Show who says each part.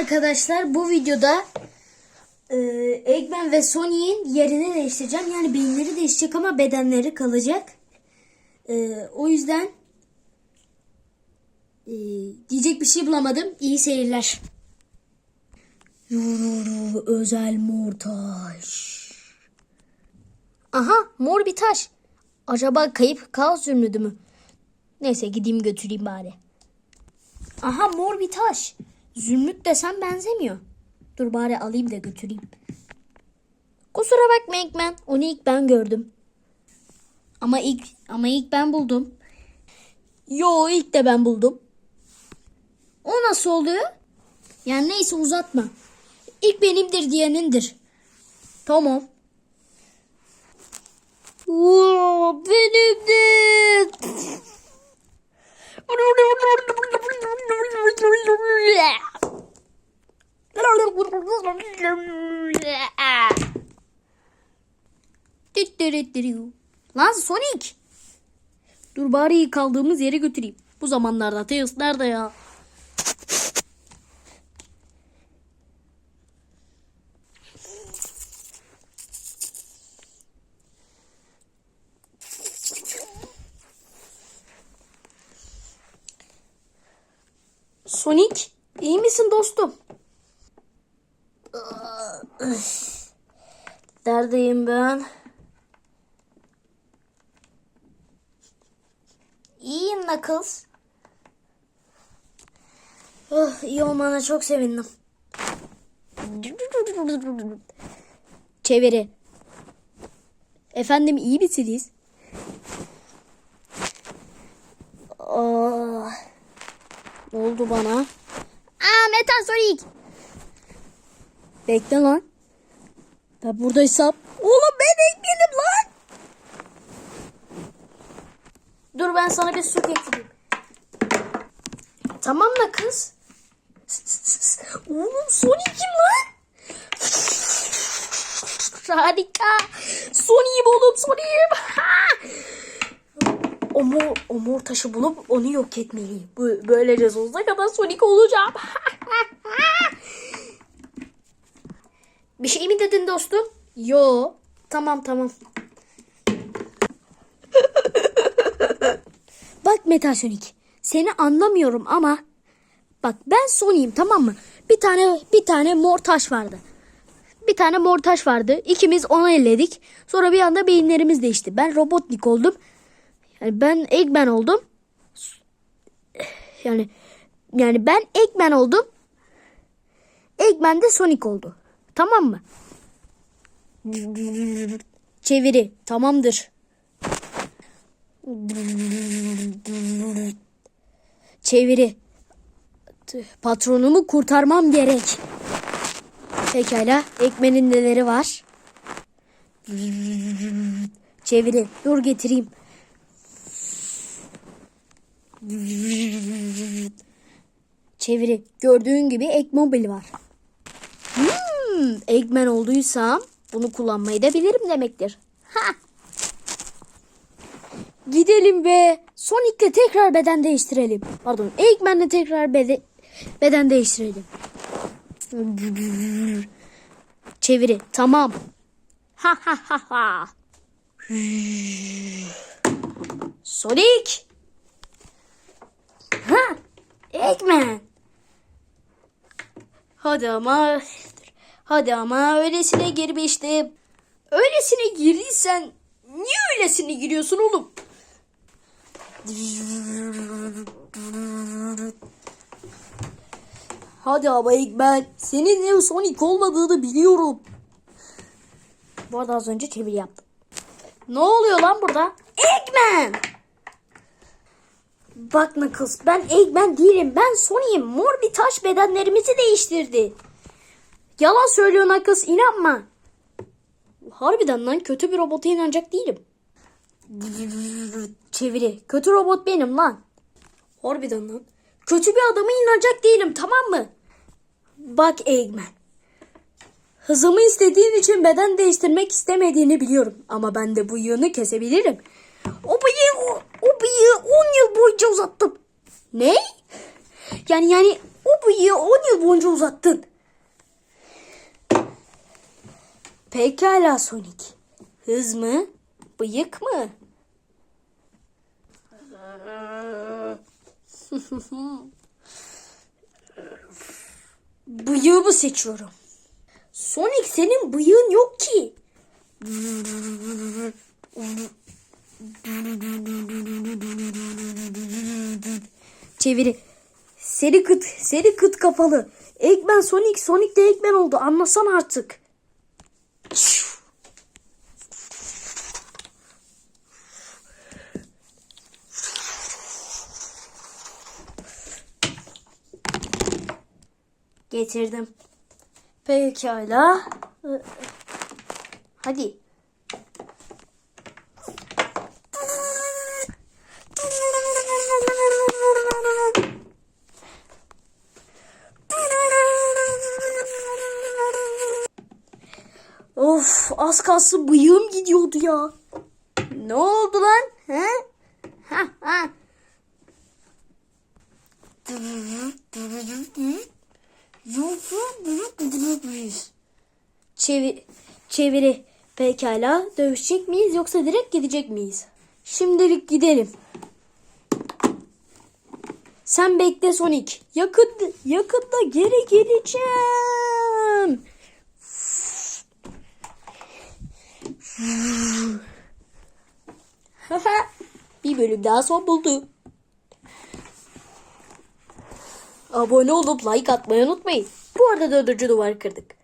Speaker 1: arkadaşlar bu videoda e, Eggman ve Sony'in yerini değiştireceğim. Yani beyinleri değişecek ama bedenleri kalacak. E, o yüzden e, diyecek bir şey bulamadım. İyi seyirler. Yuru özel mor taş. Aha mor bir taş. Acaba kayıp kaos zümrüdü mü? Neyse gideyim götüreyim bari. Aha mor bir taş. Zümrüt desem benzemiyor. Dur bari alayım da götüreyim. Kusura bakma Eggman. Onu ilk ben gördüm. Ama ilk ama ilk ben buldum. Yo ilk de ben buldum. O nasıl oluyor? Yani neyse uzatma. İlk benimdir diyenindir. Tamam. Lan Sonic. Dur bari kaldığımız yere götüreyim. Bu zamanlarda Tails nerede ya? Sonic, iyi misin dostum? Neredeyim ben? İyiyim Knuckles. Oh, iyi olmana çok sevindim. Çeviri. Efendim iyi misiniz? Aa, ne oldu bana? Aa Metal Sonic. Bekle lan. Ben buradaysam. Oğlum ben ekmedim lan. Dur ben sana bir su getireyim. Tamam da kız. Oğlum Sonic kim lan? Harika. Sonic'i buldum Sonic'im. O mor, o mor taşı bulup onu yok etmeliyim. Böylece sonsuza kadar Sonic olacağım. Bir şey mi dedin dostum? Yo. Tamam tamam. Sonic. Seni anlamıyorum ama bak ben Sonic'im tamam mı? Bir tane bir tane mor taş vardı. Bir tane mor taş vardı. İkimiz onu elledik. Sonra bir anda beyinlerimiz değişti. Ben Robotnik oldum. Yani ben Eggman oldum. Yani yani ben Eggman oldum. Eggman de Sonic oldu. Tamam mı? Çeviri. Tamamdır. Çeviri. Patronumu kurtarmam gerek. Pekala. Ekmenin neleri var? Çeviri. Dur getireyim. Çeviri. Gördüğün gibi Ekmobil var. Hmm, Eggman olduysam bunu kullanmayı da bilirim demektir. Ha. Gidelim ve Sonic'le tekrar beden değiştirelim. Pardon, Eggman'le tekrar bede beden değiştirelim. Çeviri. Tamam. Sonic. Ha. Eggman. Hadi ama. Hadi ama öylesine girmiştim. Öylesine girdiysen niye öylesine giriyorsun oğlum? Hadi ama Eggman. Senin ev Sonic olmadığını biliyorum. Bu arada az önce çeviri yaptım. Ne oluyor lan burada? Eggman! Bak Knuckles ben Eggman değilim. Ben Sonic'im. Mor bir taş bedenlerimizi değiştirdi. Yalan söylüyor Knuckles inanma. Harbiden lan kötü bir robota inanacak değilim. Çeviri. Kötü robot benim lan. Harbiden lan. Kötü bir adama inanacak değilim tamam mı? Bak Eggman. Hızımı istediğin için beden değiştirmek istemediğini biliyorum. Ama ben de bu yığını kesebilirim. O bıyığı, o, bıyığı 10 yıl boyunca uzattım. Ne? Yani yani
Speaker 2: O bıyığı 10 yıl boyunca uzattın. Pekala Sonic. Hız mı? Bıyık mı? Bıyığımı seçiyorum. Sonic senin bıyığın yok ki. Çeviri. Seri kıt, seri kıt kafalı. Eggman Sonic, Sonic de Eggman oldu. Anlasan artık. Getirdim. Pekala. Hadi. Of az kalsın bıyığım gidiyordu ya. Ne oldu lan? He? Ha ha. Çevir, çeviri. Pekala. Dövüşecek miyiz yoksa direkt gidecek miyiz? Şimdilik gidelim. Sen bekle Sonic. Yakın, yakında geri geleceğim. Bir bölüm daha son buldu. Abone olup like atmayı unutmayın. Bu arada dördüncü duvarı kırdık.